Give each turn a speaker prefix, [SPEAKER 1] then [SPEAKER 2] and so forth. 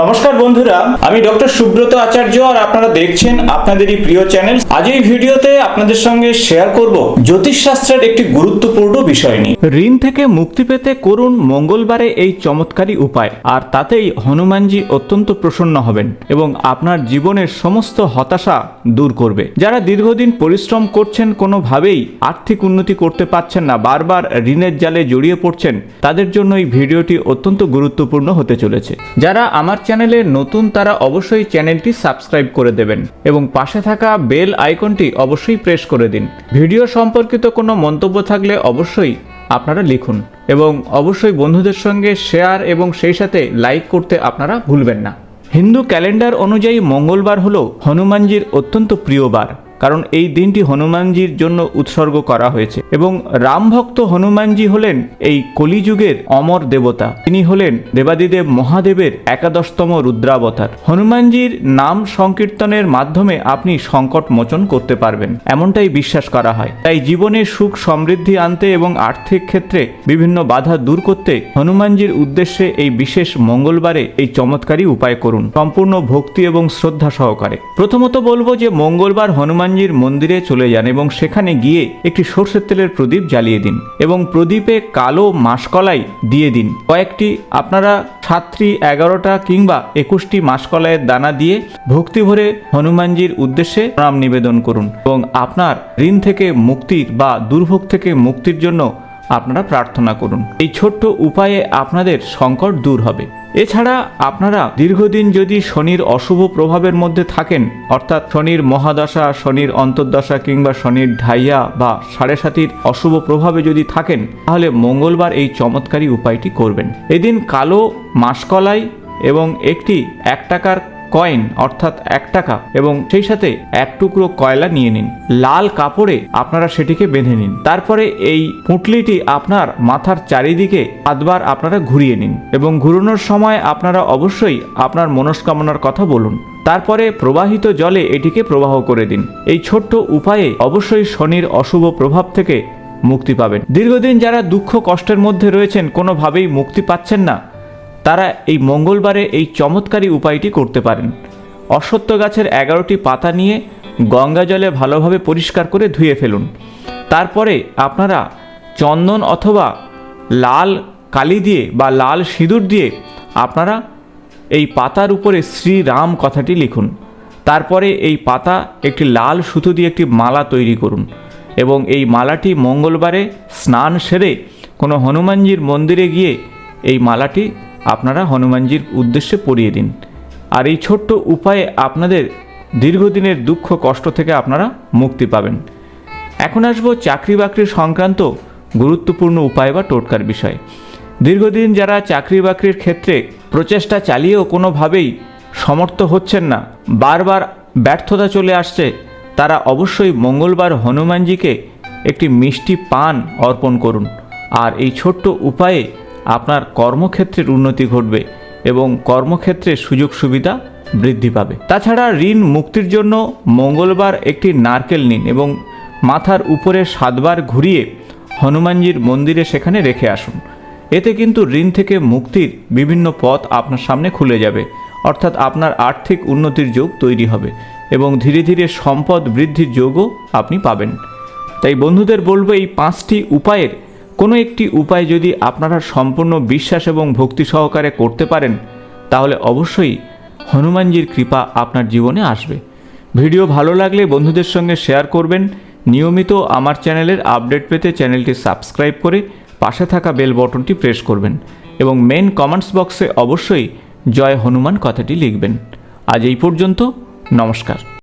[SPEAKER 1] নমস্কার বন্ধুরা, আমি ডক্টর সুব্রত আচার্য আর আপনারা দেখছেন আপনাদেরই প্রিয় চ্যানেল। আজ এই ভিডিওতে আপনাদের সঙ্গে শেয়ার করব জ্যোতিষশাস্ত্রের একটি গুরুত্বপূর্ণ বিষয় নিয়ে। ঋণ থেকে মুক্তি পেতে করুন মঙ্গলবারে এই চমৎকারী উপায়, আর তাতেই হনুমানজি অত্যন্ত প্রসন্ন হবেন এবং আপনার জীবনের সমস্ত হতাশা দূর করবে। যারা দীর্ঘদিন পরিশ্রম করছেন কোনোভাবেই আর্থিক উন্নতি করতে পারছেন না, বারবার ঋণের জালে জড়িয়ে পড়ছেন, তাদের জন্য এই ভিডিওটি অত্যন্ত গুরুত্বপূর্ণ হতে চলেছে। যারা আমার চ্যানেলে নতুন তারা অবশ্যই চ্যানেলটি সাবস্ক্রাইব করে দেবেন এবং পাশে থাকা বেল আইকনটি অবশ্যই প্রেস করে দিন। ভিডিও সম্পর্কিত কোনো মন্তব্য থাকলে অবশ্যই আপনারা লিখুন এবং অবশ্যই বন্ধুদের সঙ্গে শেয়ার এবং সেই সাথে লাইক করতে আপনারা ভুলবেন না। হিন্দু ক্যালেন্ডার অনুযায়ী মঙ্গলবার হল হনুমানজির অত্যন্ত প্রিয় বার। কারণ এই দিনটি হনুমানজির জন্য উৎসর্গ করা হয়েছে। এবং রাম ভক্ত হনুমানজি হলেন এই কলিযুগের অমর দেবতা। তিনি হলেন দেবাদিদেব মহাদেবের একাদশতম রুদ্রাবতার। হনুমানজির নাম সংকীর্তনের মাধ্যমে আপনি সংকট মোচন করতে পারবেন। এমনটাই বিশ্বাস করা হয়। তাই জীবনে সুখ সমৃদ্ধি আনতে এবং আর্থিক ক্ষেত্রে বিভিন্ন বাধা দূর করতে হনুমানজির উদ্দেশ্যে এই বিশেষ মঙ্গলবারে এই চমৎকারী উপায় করুন। সম্পূর্ণ ভক্তি এবং শ্রদ্ধা সহকারে। প্রথমত বলব যে মঙ্গলবার হনুমানজির মন্দিরে চলে যান এবং সেখানে গিয়ে একটি সর্ষের তেলের প্রদীপ জ্বালিয়ে দিন এবং প্রদীপে কালো মাসকলাই দিয়ে দিন। কয়েকটি আপনারা সাতটি এগারোটা কিংবা একুশটি মাসকলাইয়ের দানা দিয়ে ভক্তি ভরে হনুমানজির উদ্দেশ্যে প্রণাম নিবেদন করুন এবং আপনার ঋণ থেকে মুক্তির বা দুর্ভোগ থেকে মুক্তির জন্য আপনারা প্রার্থনা করুন। এই ছোট্ট উপায়ে আপনাদের সংকট দূর হবে। এছাড়া আপনারা দীর্ঘদিন যদি শনির অশুভ প্রভাবের মধ্যে থাকেন, অর্থাৎ শনির মহাদশা, শনির অন্তর্দশা কিংবা শনির ঢাইয়া বা সাড়ে সাতির অশুভ প্রভাবে যদি থাকেন, তাহলে মঙ্গলবার এই চমৎকারী উপায়টি করবেন। এদিন কালো মাসকলাই এবং একটি এক টাকার কয়েন, অর্থাৎ এক টাকা, এবং সেই সাথে এক টুকরো কয়লা নিয়ে নিন। লাল কাপড়ে আপনারা সেটিকে বেঁধে নিন। তারপরে এই পুঁটলিটি আপনার মাথার চারিদিকে আধবার আপনারা ঘুরিয়ে নিন এবং ঘুরানোর সময় আপনারা অবশ্যই আপনার মনস্কামনার কথা বলুন। তারপরে প্রবাহিত জলে এটিকে প্রবাহ করে দিন। এই ছোট্ট উপায়ে অবশ্যই শনির অশুভ প্রভাব থেকে মুক্তি পাবেন। দীর্ঘদিন যারা দুঃখ কষ্টের মধ্যে রয়েছেন, কোনোভাবেই মুক্তি পাচ্ছেন না। তারা এই মঙ্গলবারে এই চমৎকারী উপায়টি করতে পারেন। অশ্বত্থ গাছের এগারোটি পাতা নিয়ে গঙ্গা জলে ভালোভাবে পরিষ্কার করে ধুয়ে ফেলুন। তারপরে আপনারা চন্দন অথবা লাল কালি দিয়ে বা লাল সিঁদুর দিয়ে আপনারা এই পাতার উপরে শ্রীরাম কথাটি লিখুন। তারপরে এই পাতা একটি লাল সুতো দিয়ে একটি মালা তৈরি করুন এবং এই মালাটি মঙ্গলবারে স্নান সেরে কোনো হনুমানজির মন্দিরে গিয়ে এই মালাটি আপনারা হনুমানজির উদ্দেশ্যে পড়িয়ে দিন। আর এই ছোট্ট উপায়ে আপনাদের দীর্ঘদিনের দুঃখ কষ্ট থেকে আপনারা মুক্তি পাবেন। এখন আসব চাকরি বাকরি সংক্রান্ত গুরুত্বপূর্ণ উপায় বা টোটকার বিষয়। দীর্ঘদিন যারা চাকরি বাকরির ক্ষেত্রে প্রচেষ্টা চালিয়েও কোনোভাবেই সমর্থ হচ্ছেন না, বারবার ব্যর্থতা চলে আসছে, তারা অবশ্যই মঙ্গলবার হনুমানজিকে একটি মিষ্টি পান অর্পণ করুন। আর এই ছোট্ট উপায়ে আপনার কর্মক্ষেত্রের উন্নতি ঘটবে এবং কর্মক্ষেত্রে সুযোগ সুবিধা বৃদ্ধি পাবে। তাছাড়া ঋণ মুক্তির জন্য মঙ্গলবার একটি নারকেল নিন এবং মাথার উপরে সাতবার ঘুরিয়ে হনুমানজির মন্দিরে সেখানে রেখে আসুন। এতে কিন্তু ঋণ থেকে মুক্তির বিভিন্ন পথ আপনার সামনে খুলে যাবে। অর্থাৎ আপনার আর্থিক উন্নতির যোগ তৈরি হবে এবং ধীরে ধীরে সম্পদ বৃদ্ধির যোগও আপনি পাবেন। তাই বন্ধুদের বলব এই পাঁচটি উপায়ের কোনো একটি উপায় যদি আপনারা সম্পূর্ণ বিশ্বাস এবং ভক্তি সহকারে করতে পারেন, তাহলে অবশ্যই হনুমানজির কৃপা আপনার জীবনে আসবে। ভিডিও ভালো লাগলে বন্ধুদের সঙ্গে শেয়ার করবেন। নিয়মিত আমার চ্যানেলের আপডেট পেতে চ্যানেলটি সাবস্ক্রাইব করে পাশে থাকা বেল বটনটি প্রেস করবেন এবং মেন কমেন্টস বক্সে অবশ্যই জয় হনুমান কথাটি লিখবেন। আজ এই পর্যন্ত, নমস্কার।